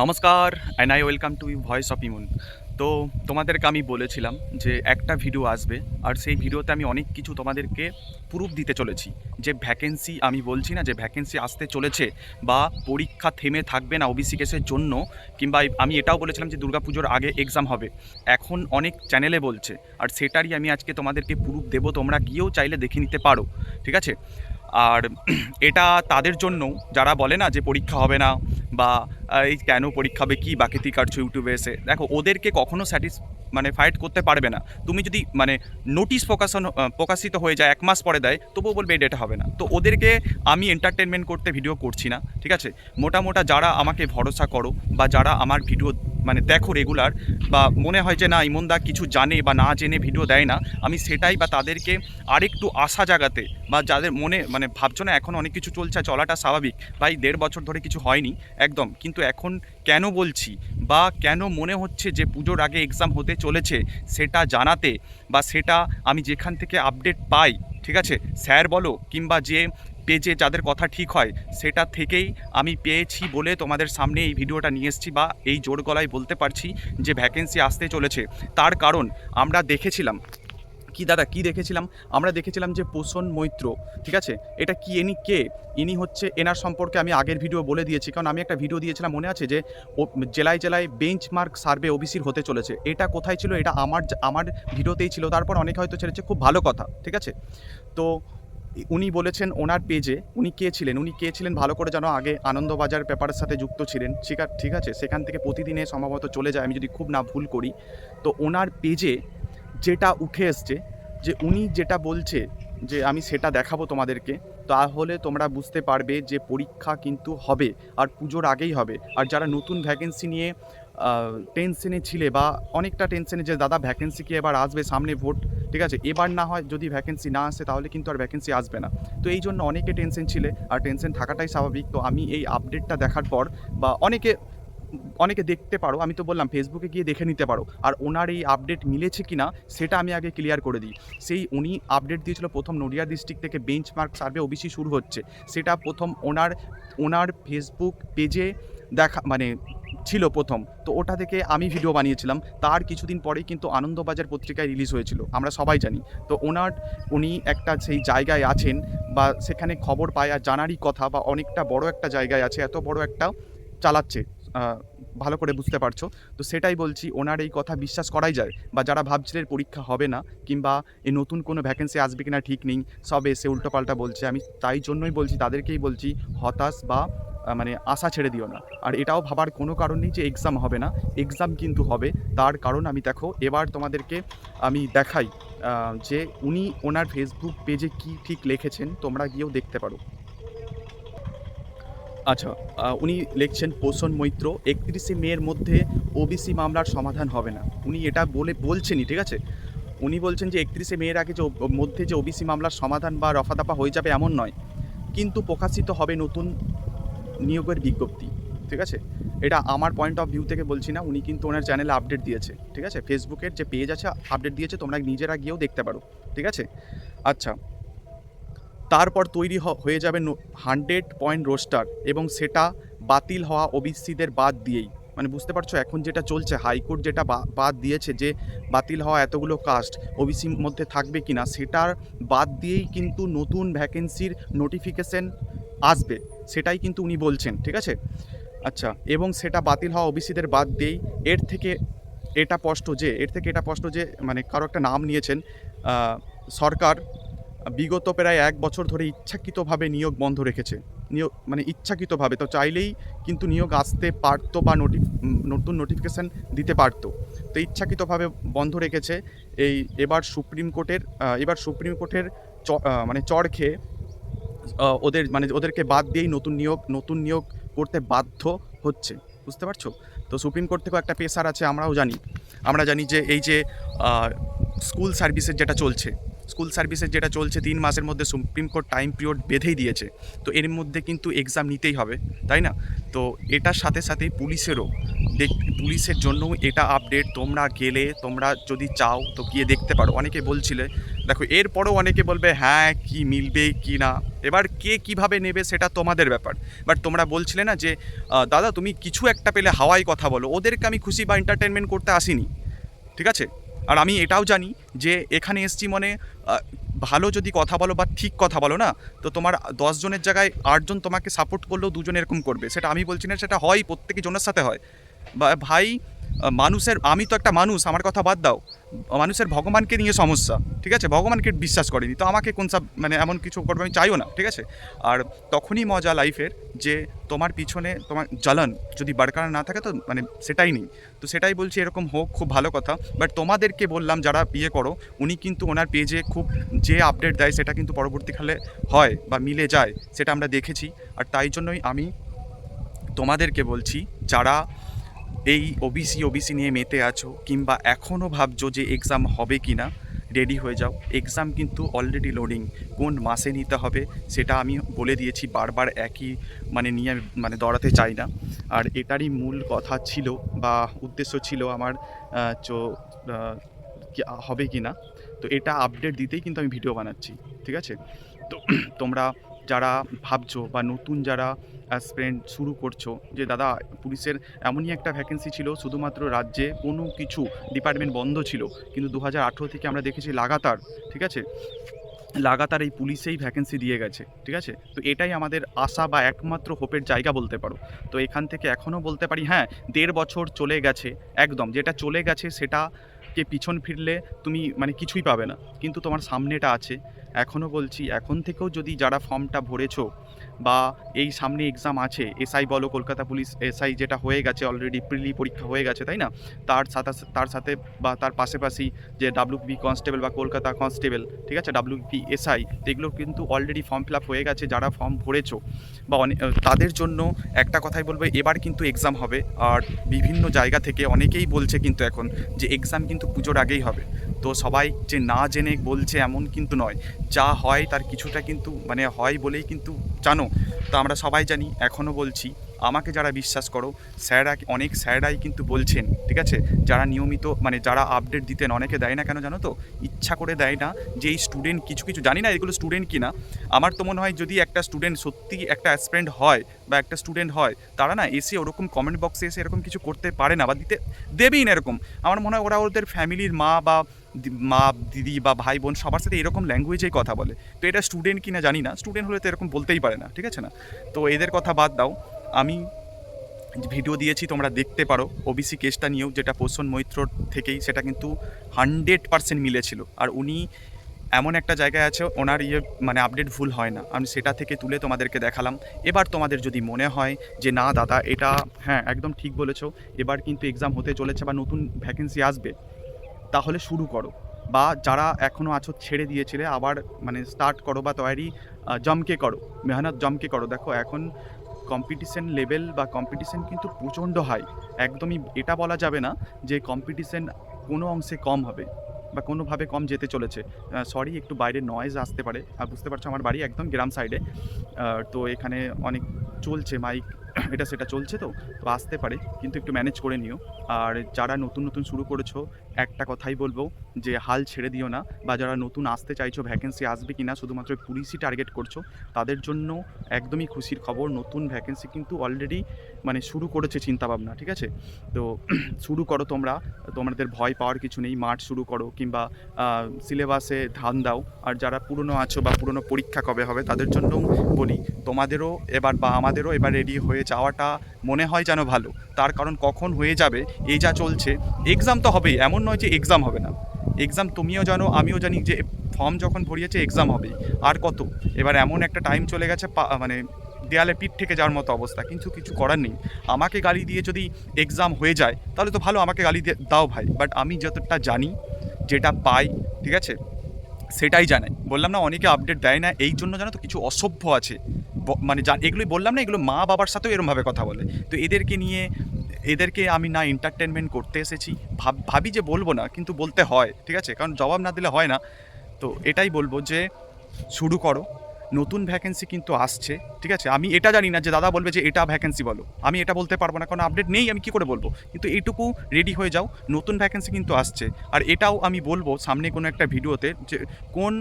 নমস্কার and I welcome to voice of Imon তো তোমাদেরকে আমি বলেছিলাম যে একটা ভিডিও আসবে, আর সেই ভিডিওতে আমি অনেক কিছু তোমাদেরকে প্রুফ দিতে চলেছি। যে ভ্যাকেন্সি আমি বলছি না, যে ভ্যাকেন্সি আসতে চলেছে বা পরীক্ষা থেমে থাকবে না ওবিসি কেসের জন্য, কিংবা আমি এটাও বলেছিলাম যে দুর্গাপুজোর আগে এক্সাম হবে। এখন অনেক চ্যানেলে বলছে, আর সেটারই আমি আজকে তোমাদেরকে প্রুফ দেবো, তোমরা গিয়েও চাইলে দেখে নিতে পারো, ঠিক আছে? আর এটা তাদের জন্য যারা বলে না যে পরীক্ষা হবে না, বা এই কেন পরীক্ষা হবে কী বাকিতি কাটছো ইউটিউবে এসে? দেখো, ওদেরকে কখনো স্যাটিস মানে ফাইট করতে পারবে না। তুমি যদি মানে নোটিশ প্রকাশন প্রকাশিত হয়ে যায়, এক মাস পরে দেয়, তবুও বলবে এটা হবে না। তো ওদেরকে আমি এন্টারটেনমেন্ট করতে ভিডিও করছি না, ঠিক আছে? মোটা মোটা যারা আমাকে ভরসা করো বা যারা আমার ভিডিও মানে দেখো রেগুলার বা মনে হয় যে না ইমনদা কিছু জানে বা না জেনে ভিডিও দেয় না, আমি সেটাই বা তাদেরকে আরেকটু আশা জাগাতে বা যাদের মনে মানে ভাবছ না, এখন অনেক কিছু চলছে, চলাটা স্বাভাবিক। ভাই, দেড় বছর ধরে কিছু হয়নি, একদম। কিন্তু এখন কেন বলছি বা কেন মনে হচ্ছে যে পুজোর আগে এক্সাম হতে চলেছে সেটা জানাতে বা সেটা আমি যেখান থেকে আপডেট পাই, ঠিক আছে? স্যার বলো কিংবা যে পেজে যাদের কথা ঠিক হয়, সেটা থেকেই আমি পেয়েছি বলে তোমাদের সামনে এই ভিডিওটা নিয়ে এসেছি বা এই জোর গলায় বলতে পারছি যে ভ্যাকেন্সি আসতে চলেছে। তার কারণ আমরা দেখেছিলাম। কি দাদা, কি দেখেছিলাম? আমরা দেখেছিলাম যে পোষণ মৈত্র, ঠিক আছে? এটা কি, ইনি কে? ইনি হচ্ছে, এনার সম্পর্কে আমি আগের ভিডিও বলে দিয়েছি, কারণ আমি একটা ভিডিও দিয়েছিলাম, মনে আছে যে জেলায় জেলায় বেঞ্চ মার্ক সার্ভে ওবিসির হতে চলেছে। এটা কোথায় ছিল? এটা আমার আমার ভিডিওতেই ছিল, তারপর অনেকে হয়তো ছেড়েছে, খুব ভালো কথা, ঠিক আছে? তো, উনি বলেছেন ওনার পেজে উনি কে ছিলেন? উনি কে ছিলেন? ভালো করে জানো, আগে আনন্দবাজার পেপারের সাথে যুক্ত ছিলেন, ঠিক আছে ঠিক আছে? সেখান থেকে প্রতিদিনে সম্ভবত চলে যায়, আমি যদি খুব না ভুল করি। তো ওনার পেজে যেটা উঠে এসছে, যে উনি যেটা বলছে যে আমি সেটা দেখাবো তোমাদেরকে, তাহলে তোমরা বুঝতে পারবে যে পরীক্ষা কিন্তু হবে আর পুজোর আগেই হবে। আর যারা নতুন ভ্যাকেন্সি নিয়ে টেনশনে ছিলে বা অনেকটা টেনশনে যে, দাদা ভ্যাকেন্সি কি এবার আসবে সামনে ভোট? ঠিক আছে, এবার না হয় যদি ভ্যাকেন্সি না আসে, তাহলে কিন্তু আর ভ্যাকেন্সি আসবে না। তো এই জন্য অনেকে টেনশন ছিলে, আর টেনশন থাকাটাই স্বাভাবিক। তো আমি এই আপডেটটা দেখার পর বা অনেকে অনেকে দেখতে পারো, আমি তো বললাম ফেসবুকে গিয়ে দেখে নিতে পারো। আর ওনার এই আপডেট মিলেছে কি না সেটা আমি আগে ক্লিয়ার করে দিই। সেই উনি আপডেট দিয়েছিল প্রথম নদিয়া ডিস্ট্রিক্ট থেকে বেঞ্চমার্ক সার্ভে ওবিসি শুরু হচ্ছে। সেটা প্রথম ওনার ওনার ফেসবুক পেজে দেখা মানে ছিল প্রথম। তো ওটা থেকে আমি ভিডিও বানিয়েছিলাম। তার কিছুদিন পরেই কিন্তু আনন্দবাজার পত্রিকায় রিলিজ হয়েছিল। আমরা সবাই জানি। তো ওনার, উনি একটা সেই জায়গায় আছেন বা সেখানে খবর পায় আর জানারই কথা বা অনেকটা বড় একটা জায়গায় আছে, এত বড় একটা চালাচ্ছে। ভালো করে বুঝতে পারছ। তো সেটাই বলছি, ওনার এই কথা বিশ্বাস করাই যায় বা যারা ভাবছিলেন পরীক্ষা হবে না কিংবা এই নতুন কোনো ভ্যাকেন্সি আসবে কিনা ঠিক নেই, সব এসে উল্টোপাল্টা বলছে। আমি তাই জন্যই বলছি, তাদেরকেই বলছি, হতাশ বা মানে আশা ছেড়ে দিও না। আর এটাও ভাবার কোনো কারণ নেই যে এক্সাম হবে না। এক্সাম কিন্তু হবে, তার কারণ আমি দেখো, এবার তোমাদেরকে আমি দেখাই যে উনি ওনার ফেসবুক পেজে কি ঠিক লিখেছেন, তোমরা গিয়েও দেখতে পারো। আচ্ছা উনি লিখছেন পোষণ মৈত্র, একত্রিশে মেয়ের মধ্যে ওবিসি মামলার সমাধান হবে না। উনি এটা বলে, বলছেনই, ঠিক আছে? উনি বলছেন যে একত্রিশে মেয়ের আগে যে মধ্যে যে ওবিসি মামলার সমাধান বা রফাদফা হয়ে যাবে এমন নয়, কিন্তু প্রকাশিত হবে নতুন নিয়োগের বিজ্ঞপ্তি, ঠিক আছে? এটা আমার পয়েন্ট অফ ভিউ থেকে বলছি না, উনি কিন্তু ওনার চ্যানেলে আপডেট দিয়েছে, ঠিক আছে? ফেসবুকের যে পেজ আছে আপডেট দিয়েছে, তোমরা নিজেরা গিয়েও দেখতে পারো, ঠিক আছে? আচ্ছা তারপর তৈরি হয়ে যাবে হান্ড্রেড পয়েন্ট রোস্টার এবং সেটা বাতিল হওয়া ওবিসিদের বাদ দিয়েই। মানে বুঝতে পারছ, এখন যেটা চলছে, হাইকোর্ট যেটা বাদ দিয়েছে যে বাতিল হওয়া এতগুলো কাস্ট ওবিসির মধ্যে থাকবে কি না সেটার বাদ দিয়েই কিন্তু নতুন ভ্যাকেন্সির নোটিফিকেশন আসবে। সেটাই কিন্তু উনি বলছেন, ঠিক আছে? আচ্ছা এবং সেটা বাতিল হওয়া ওবিসিদের বাদ দিয়েই এর থেকে এটা স্পষ্ট যে এর থেকে এটা স্পষ্ট যে মানে কারও একটা নাম নিয়েছেন সরকার বিগত প্রায় এক বছর ধরে ইচ্ছাকৃতভাবে নিয়োগ বন্ধ রেখেছে। নিয়োগ মানে ইচ্ছাকৃতভাবে তো চাইলেই কিন্তু নিয়োগ আসতে পারতো বা নোটি নতুন নোটিফিকেশান দিতে পারতো। তো ইচ্ছাকৃতভাবে বন্ধ রেখেছে। এই এবার সুপ্রিম কোর্টের এবার সুপ্রিম কোর্টের চ মানে চড় খেয়ে ওদের মানে ওদেরকে বাদ দিয়েই নতুন নিয়োগ নতুন নিয়োগ করতে বাধ্য হচ্ছে। বুঝতে পারছ? তো সুপ্রিম কোর্ট থেকেও একটা পেশার আছে, আমরাও জানি। আমরা জানি যে এই যে স্কুল সার্ভিসের যেটা চলছে স্কুল সার্ভিসের যেটা চলছে তিন মাসের মধ্যে সুপ্রিম কোর্ট টাইম পিরিয়ড বেঁধেই দিয়েছে। তো এর মধ্যে কিন্তু এক্সাম নিতেই হবে, তাই না? তো এটার সাথে সাথে পুলিশেরও দেখ, পুলিশের জন্য এটা আপডেট তোমরা গেলে, তোমরা যদি চাও তো গিয়ে দেখতে পারো। অনেকে বলছিলে, দেখো এরপরও অনেকে বলবে হ্যাঁ কি মিলবে, কি না? এবার কে কীভাবে নেবে সেটা তোমাদের ব্যাপার। বাট তোমরা বলছিলে না যে দাদা তুমি কিছু একটা পেলে হাওয়াই কথা বলো। ওদেরকে আমি খুশি বা এন্টারটেনমেন্ট করতে আসিনি। ঠিক আছে? আর আমি এটাও জানি যে এখানে এসছি মানে ভালো যদি কথা বলো বা ঠিক কথা বলো না, তো তোমার দশজনের জায়গায় আটজন তোমাকে সাপোর্ট করলেও দুজন এরকম করবে। সেটা আমি বলছি না, সেটা হয় প্রত্যেকে জনের সাথে হয়। বা ভাই মানুষের, আমি তো একটা মানুষ, আমার কথা বাদ দাও। মানুষের ভগবানকে নিয়ে সমস্যা, ঠিক আছে? ভগবানকে বিশ্বাস করেনি, তো আমাকে কোন সব মানে এমন কিছু করবে আমি চাইও না, ঠিক আছে? আর তখনই মজা লাইফের যে তোমার পিছনে তোমার জ্বালান, যদি বারকার না থাকে তো মানে সেটাই নেই। তো সেটাই বলছি এরকম হোক, খুব ভালো কথা। বাট তোমাদেরকে বললাম যারা বিয়ে করো, উনি কিন্তু ওনার পেজে খুব যে আপডেট দেয় সেটা কিন্তু পরবর্তীকালে হয় বা মিলে যায়, সেটা আমরা দেখেছি। আর তাই জন্যই আমি তোমাদেরকে বলছি, যারা এই ওবিসি ওবিসি নিয়ে মেতে আছো, কিংবা এখনও ভাবছ যে এক্সাম হবে কি না রেডি হয়ে যাও। এক্সাম কিন্তু অলরেডি লোডিং কোন মাসে নিতে হবে, সেটা আমি বলে দিয়েছি, বারবার একই মানে নিয়ে মানে দৌড়াতে চাই না। আর এটারই মূল কথা ছিল বা উদ্দেশ্য ছিল আমার চো হবে কি না তো এটা আপডেট দিতেই কিন্তু আমি ভিডিও বানাচ্ছি, ঠিক আছে? তো তোমরা যারা ভাবছ বা নতুন যারা অ্যাসপিরেন্ট শুরু করছ যে, দাদা, পুলিশের এমনই একটা ভ্যাকেন্সি ছিল, শুধুমাত্র রাজ্যে কোনো কিছু ডিপার্টমেন্ট বন্ধ ছিল, কিন্তু দু হাজার আঠেরো থেকে আমরা দেখেছি লাগাতার, ঠিক আছে? লাগাতার এই পুলিশেই ভ্যাকেন্সি দিয়ে গেছে, ঠিক আছে? তো এটাই আমাদের আশা বা একমাত্র হোপের জায়গা বলতে পারো। তো এখান থেকে এখনও বলতে পারি হ্যাঁ দেড় বছর চলে গেছে, একদম, যেটা চলে গেছে সেটাকে পিছন ফিরলে তুমি মানে কিছুই পাবে না, কিন্তু তোমার সামনেটা আছে। এখনও বলছি, এখন থেকেও যদি যারা ফর্মটা ভরেছো বা এই সামনে এক্সাম আছে, এসআই বলো, কলকাতা পুলিশ এসআই যেটা হয়ে গেছে অলরেডি প্রিলি পরীক্ষা হয়ে গেছে, তাই না? তার সাথে তার সাথে বা তার পাশাপাশি যে ডাব্লিউপি কনস্টেবল বা কলকাতা কনস্টেবল ঠিক আছে? ডাব্লিউপি এসআই, এগুলো কিন্তু অলরেডি ফর্ম ফিল আপ হয়ে গেছে, যারা ফর্ম ভরেছো। বা অনে- তাদের জন্য একটা কথাই বলব, এবার কিন্তু এক্সাম হবে। আর বিভিন্ন জায়গা থেকে অনেকেই বলছে কিন্তু এখন যে এক্সাম কিন্তু পুজোর আগেই হবে। তো সবাই যে না জেনে বলছে এমন কিন্তু নয়। যা হয় তার কিছুটা কিন্তু মানে হয় বলেই কিন্তু জানো। তো আমরা সবাই জানি এখনও বলছি, আমাকে যারা বিশ্বাস করো স্যাররা অনেক স্যাররাই কিন্তু বলছেন, ঠিক আছে? যারা নিয়মিত মানে যারা আপডেট দিতেন, অনেকে দেয় না কেন জানো তো? ইচ্ছা করে দেয় না যে এই স্টুডেন্ট কিছু কিছু, জানি না এগুলো স্টুডেন্ট কি না আমার তো মনে হয় যদি একটা স্টুডেন্ট সত্যি একটা অ্যাসপিরেন্ট হয় বা একটা স্টুডেন্ট হয়, তারা না এসে ওরকম কমেন্ট বক্সে এসে এরকম কিছু করতে পারে না বা দিতে দেবেই না এরকম। আমার মনে হয় ওরা ওদের ফ্যামিলির মা বা মা, দিদি বা ভাই বোন সবার সাথে এরকম ল্যাঙ্গুয়েজেই কথা বলে। তো এটা স্টুডেন্ট কি না জানি না। স্টুডেন্ট হলে তো এরকম বলতেই পারে না, ঠিক আছে না? তো এদের কথা বাদ দাও। আমি ভিডিও দিয়েছি, তোমরা দেখতে পারো। ওবিসি কেসটা নিয়েও যেটা পোষণ মৈত্র থেকেই, সেটা কিন্তু হান্ড্রেড পার্সেন্ট মিলেছিল। আর উনি এমন একটা জায়গায় আছে, ওনার ইয়ে মানে আপডেট ভুল হয় না। আমি সেটা থেকে তুলে তোমাদেরকে দেখালাম। এবার তোমাদের যদি মনে হয় যে, না, দাদা, এটা হ্যাঁ একদম ঠিক বলেছ। এবার কিন্তু এক্সাম হতে চলেছে বা নতুন ভ্যাকেন্সি আসবে। তাহলে শুরু করো। বা যারা এখনও আছো, ছেড়ে দিয়েছিলে, আবার মানে স্টার্ট করো বা তৈরি জমকে করো, মেহনত জমকে করো। দেখো, এখন কম্পিটিশন লেভেল বা কম্পিটিশন কিন্তু প্রচণ্ড হাই একদমই এটা বলা যাবে না যে কম্পিটিশন কোনো অংশে কম হবে বা কোনোভাবে কম যেতে চলেছে। সরি একটু বাইরে নয়েজ আসতে পারে। আর বুঝতে পারছ, আমার বাড়ি একদম গ্রাম সাইডে তো এখানে অনেক চলছে মাইক এটা সেটা চলছে তো তো আসতে পারে, কিন্তু একটু ম্যানেজ করে নিও। আর যারা নতুন নতুন শুরু করেছ, একটা কথাই বলব যে হাল ছেড়ে দিও না, বা যারা নতুন আসতে চাইছো ভ্যাকেন্সি আসবে কি না শুধুমাত্র পুলিশই টার্গেট করছ, তাদের জন্য একদমই খুশির খবর, নতুন ভ্যাকেন্সি কিন্তু অলরেডি মানে শুরু করেছে চিন্তাভাবনা, ঠিক আছে? তো শুরু করো তোমরা, তোমাদের ভয় পাওয়ার কিছু নেই, মাঠ শুরু করো, কিংবা সিলেবাসে ধান দাও, আর যারা পুরনো আছো বা পুরনো পরীক্ষা কবে হবে, তাদের জন্য বলি, তোমাদেরও এবার বা আমাদেরও এবার রেডি হয়ে যাওয়াটা মনে হয় যেন ভালো। তার কারণ কখন হয়ে যাবে, এই যা চলছে এক্সাম তো হবেই, এমন নয় যে এক্সাম হবে না। এক্সাম তুমিও জানো, আমিও জানি যে ফর্ম যখন ভরিয়েছে এক্সাম হবেই। আর কত? এবার এমন একটা টাইম চলে গেছে মানে দেয়ালে পিঠ থেকে যাওয়ার মতো অবস্থা, কিন্তু কিছু করার নেই। আমাকে গালি দিয়ে যদি এক্সাম হয়ে যায়, তাহলে তো ভালো, আমাকে গালি দিয়ে, দাও ভাই। বাট আমি যতটা জানি, যেটা পাই, ঠিক আছে, সেটাই জানাই। বললাম না, অনেকে আপডেট দেয় না, এই জন্য জানো তো কিছু অসভ্য আছে। মানে এগুলোই বললাম না, এগুলো মা বাবার সাথেও এরমভাবে কথা বলে। তো এদেরকে নিয়ে, এদেরকে আমি না এন্টারটেনমেন্ট করতে এসেছি। ভাব, ভাবি যে বলব না, কিন্তু বলতে হয়, ঠিক আছে? কারণ জবাব না দিলে হয় না। তো এটাই বলব যে, শুরু করো। নতুন ভ্যাকেন্সি কিন্তু আসছে, ঠিক আছে? আমি এটা জানি না যে দাদা বলবে যে এটা ভ্যাকেন্সি বলো। আমি এটা বলতে পারব না কারণ আপডেট নেই, আমি কি করে বলব? কিন্তু এইটুকু রেডি হয়ে যাও, নতুন ভ্যাকেন্সি কিন্তু আসছে। আর এটাও আমি বলব সামনে কোনো একটা ভিডিওতে যে কোন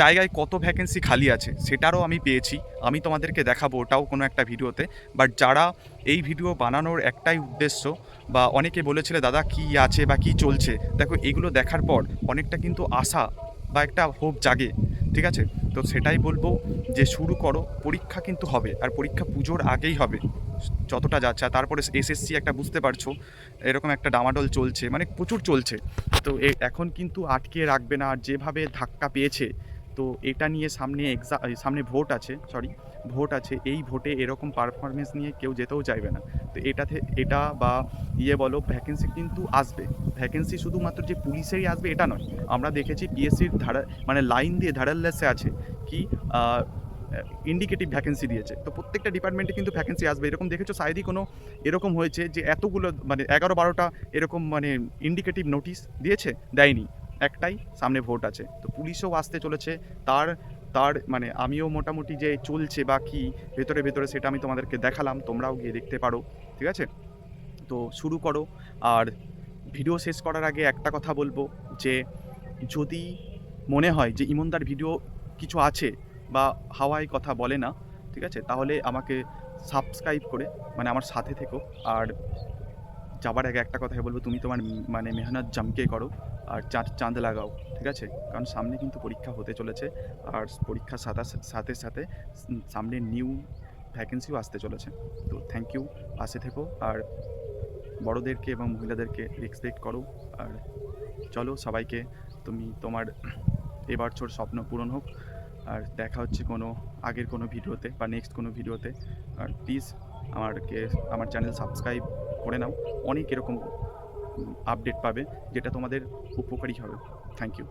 জায়গায় কত ভ্যাকেন্সি খালি আছে, সেটারও আমি পেয়েছি। আমি তোমাদেরকে দেখাবো ওটাও কোনো একটা ভিডিওতে। বাট যারা এই ভিডিও বানানোর একটাই উদ্দেশ্য, বা অনেকে বলেছিলে, দাদা, কি আছে বা কি চলছে? দেখো, এগুলো দেখার পর অনেকটা কিন্তু আশা বা একটা হোপ জাগে, ঠিক আছে? তো সেটাই বলব যে শুরু করো, পরীক্ষা কিন্তু হবে আর পরীক্ষা পুজোর আগেই হবে। যতটা যাচ্ছে তারপরে এসএসসি একটা বুঝতে পারছ, এরকম একটা ডামাডল চলছে মানে প্রচুর চলছে। তো এখন কিন্তু আটকে রাখবে না আর যেভাবে ধাক্কা পেয়েছে তো এটা নিয়ে সামনে এক্সাম সামনে ভোট আছে সরি ভোট আছে। এই ভোটে এরকম পারফরমেন্স নিয়ে কেউ যেতেও চাইবে না। তো এটাতে, এটা বা ইয়ে বলো ভ্যাকেন্সি কিন্তু আসবে। ভ্যাকেন্সি শুধুমাত্র যে পুলিশেরই আসবে, এটা নয়। আমরা দেখেছি পিএসসির ধারা মানে লাইন দিয়ে ধারাল্লাসে আছে কি ইন্ডিকেটিভ ভ্যাকেন্সি দিয়েছে। তো প্রত্যেকটা ডিপার্টমেন্টে কিন্তু ভ্যাকেন্সি আসবে। এরকম দেখেছ সাইদি কোনো এরকম হয়েছে যে এতগুলো মানে এগারো বারোটা এরকম মানে ইন্ডিকেটিভ নোটিশ দিয়েছে? দেয়নি। একটাই, সামনে ভোট আছে। তো পুলিশও আসতে চলেছে। তার তার মানে আমিও মোটামুটি যে চলছে বা কি, ভেতরে ভেতরে সেটা আমি তোমাদেরকে দেখালাম, তোমরাও গিয়ে দেখতে পারো, ঠিক আছে? তো শুরু করো। আর ভিডিও শেষ করার আগে একটা কথা বলব যে, যদি মনে হয় যে ইমনদার ভিডিও কিছু আছে বা হাওয়ায় কথা বলে না, ঠিক আছে? তাহলে আমাকে সাবস্ক্রাইব করে মানে আমার সাথে থেকো। আর যাবার আগে একটা কথাই বলব, তুমি তোমার মানে মেহনত জমকে করো আর চাঁদ চাঁদ লাগাও, ঠিক আছে? কারণ সামনে কিন্তু পরীক্ষা হতে চলেছে আর পরীক্ষার সাথে সাথে সাথে সামনে নিউ ভ্যাকেন্সিও আসতে চলেছে। তো থ্যাংক ইউ পাশে থেকো আর বড়োদেরকে এবং মহিলাদেরকে রেসপেক্ট করো আর চলো সবাইকে তুমি তোমার এবছর স্বপ্ন পূরণ হোক আর দেখা হচ্ছে কোনো আগের কোনো ভিডিওতে বা নেক্সট কোনো ভিডিওতে। আর প্লিজ আমারকে, আমার চ্যানেল সাবস্ক্রাইব করে নাও অনেক এরকম আপডেট পাবে যেটা তোমাদের উপকারী হবে। Thank you